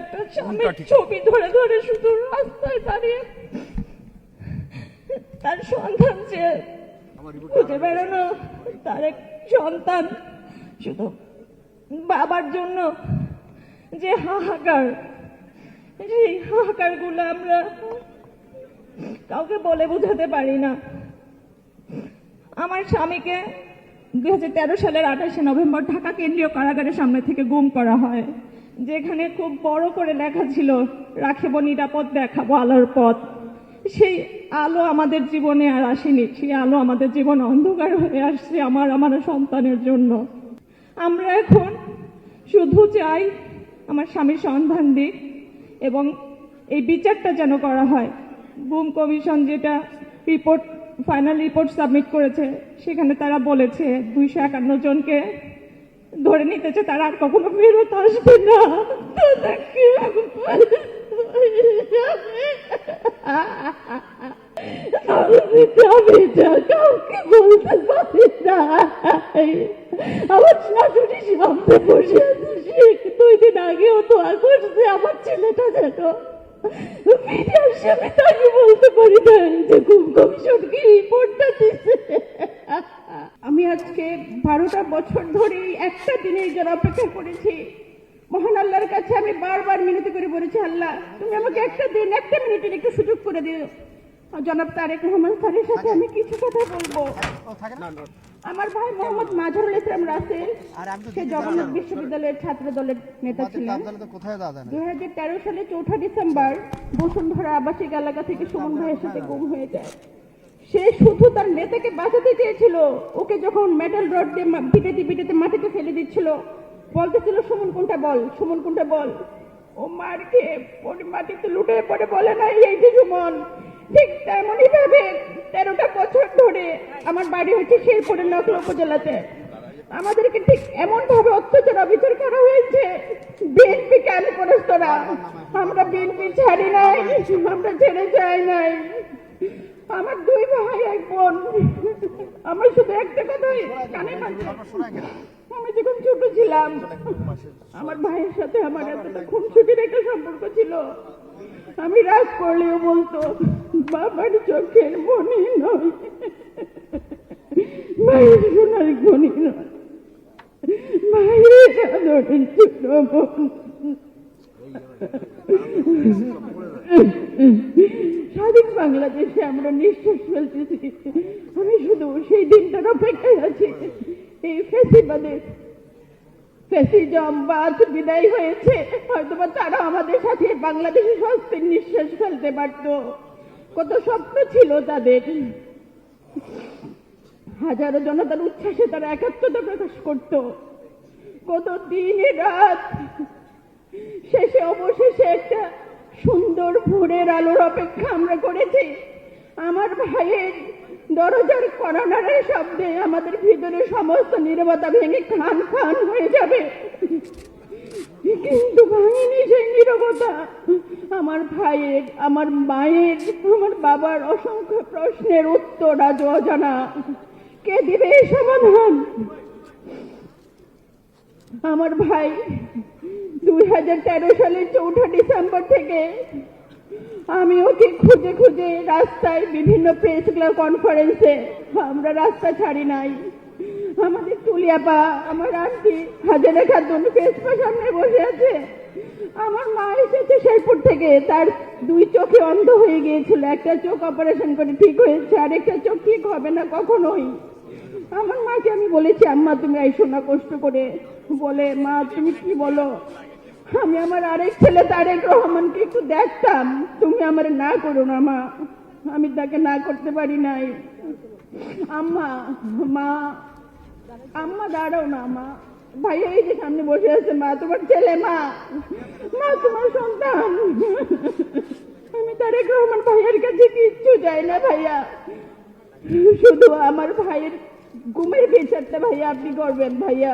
একটা স্বামীর ছবি ধরে ধরে শুধু রাস্তায় দাঁড়িয়ে। তার সন্তান যে খুঁজে বেড়ানো তার এক সন্তান শুধু বাবার জন্য যে হাহাকার। সেই হাহাকারগুলো আমরা কাউকে বলে বোঝাতে পারি না। আমার স্বামীকে দুই হাজার তেরো সালের আঠাশে নভেম্বর ঢাকা কেন্দ্রীয় কারাগারের সামনে থেকে গুম করা হয়। যেখানে খুব বড় করে লেখা ছিল, রাখিব নিরাপদ, দেখাবো আলোর পথ। সেই আলো আমাদের জীবনে আর আসেনি, সেই আলো আমাদের জীবন অন্ধকার হয়ে আসছে আমার আমার সন্তানের জন্য। আমরা এখন শুধু চাই আমার স্বামীর সন্ধান দিক এবং এই বিচারটা যেন করা হয়। বুম কমিশন যেটা রিপোর্ট ফাইনাল রিপোর্ট সাবমিট করেছে, সেখানে তারা বলেছে দুইশো একান্ন জনকে ধরে নিতেছে তারা আর কখনো ফেরত আসবে না। আমি আমার দুই দিন তো আর আমার ছেলেটা মিডিয়ার সামনে তাকে বলতে পারি না, যে গুম কমিশন কি রিপোর্টটা আমি আজকে বারোটা বছর ধরে এই একটা দিনের জন্য অপেক্ষা করেছি। মহান আল্লাহর কাছে আমি বারবার মিনতি করে বলেছি আল্লাহ তুমি আমাকে একটা দিন একটা মিনিটের একটু সুযোগ করে দিও। জনাব তারেক রহমান স্যারের সাথে আমি কিছু কথা বলব। আমার ভাই মোহাম্মদ মাঝারুল ইসলাম রাসেল সে জগন্নাথ বিশ্ববিদ্যালয়ের ছাত্র দলের নেতা ছিলেন। দুই হাজার তেরো সালে চৌঠা ডিসেম্বর বসুন্ধরা আবাসিক এলাকা থেকে সুমন ভাইয়ের সাথে গুম হয়ে যায়। সে শুধু তার নেতাকে বাঁচাতে চেয়েছিল। ওকে যখন মেটাল রড দিয়ে পিটাতে পিটাতে মাটিতে ফেলে দিচ্ছিল। বলতেছিল, সুমন, কোনটা বল? সুমন, কোনটা বল? ও মার খেয়ে মাটিতে লুটে পড়ে বলে না এই যে সুমন। ঠিক তেমনই ভাবে তেরোটা বছর ধরে আমার বাড়ি হচ্ছে শেরপুরের নকল উপজেলাতে। আমাদেরকে ঠিক এমন ভাবে অত্যাচার, অবিচার করা হয়েছে। বিএনপি কেন করিস তোরা আমরা বিএনপি ছাড়ি নাই, আমরা ছেড়ে যাই নাই। আমার দুই ভাই, এক বোন। আমার শুধু একটা কথাই কানে আমি যখন ছোট ছিলাম, আমার ভাইয়ের সাথে আমার এতটা খুনসুটির একটা সম্পর্ক ছিল। আমি রাগ করলেও বলতো, বাবার চোখের মনি নয় মায়ের সোনার মনি নয় মায়ের আদরের ছোট বোন। স্বাধীন বাংলাদেশে আমরা নিঃশ্বাস ফেলতেছি আমি শুধু সেই দিনটার অপেক্ষায় আছি। এই ফেসিবাদের ফেসিজম বাদ বিদায় হয়েছে তারা আমাদের সাথে বাংলাদেশে স্বস্তির নিঃশ্বাস ফেলতে পারত। কত স্বপ্ন ছিল তাদের। হাজারো জনতার উচ্ছ্বাসে তারা একাত্মতা প্রকাশ করত। কত দিন রাত শেষে অবশেষে একটা সুন্দর ভোরের আলোর অপেক্ষা আমরা করেছি। আমার ভাইয়ের দরজার করোনারের শব্দে আমাদের ভিতরে সমস্ত নীরবতা ভেঙে খান খান হয়ে যাবে। কিন্তু ভাঙেনি সেই নীরবতা। আমার ভাইয়ের, আমার মায়ের, আমার বাবার অসংখ্য প্রশ্নের উত্তর আজ অজানা। কে দিবে সমাধান? আমার ভাই দুই হাজার তেরো সালের চৌঠা ডিসেম্বর থেকে আমি ওকে খুঁজে খুঁজে রাস্তায় বিভিন্ন প্রেস ক্লাব কনফারেন্সে আমরা রাস্তা ছাড়ি নাই। আমাদের তুলিয়াপা, আমার আন্টি হাজারা খাতুন ফেসপা সামনে বসে আছে। আমার মা এসেছে শেরপুর থেকে, তার দুই চোখে অন্ধ হয়ে গিয়েছিল। একটা চোখ অপারেশন করে ঠিক হয়েছে আর একটা চোখ ঠিক হবে না কখনোই। আমার মাকে আমি বলেছি, আম্মা, তুমি আইসো না কষ্ট করে। বলে, মা, তুমি কি বলো? আমি আমার আরেক ছেলে, তারেক রহমানকে একটু দেখতাম। তুমি আমার না করো না, মা। আমি তাকে না করতে পারি নাই। আম্মা, মা, আম্মা, দাঁড়াও না, মা। ভাইয়া এই যে সামনে বসে আছে, মা, তোমার ছেলে, মা। মা, তোমার সন্তান। আমি তারেক রহমান ভাইয়ের কাছে কিচ্ছু যাই না, ভাইয়া। শুধু আমার ভাইয়ের ঘুমের বিচারটা ভাইয়া আপনি করবেন ভাইয়া।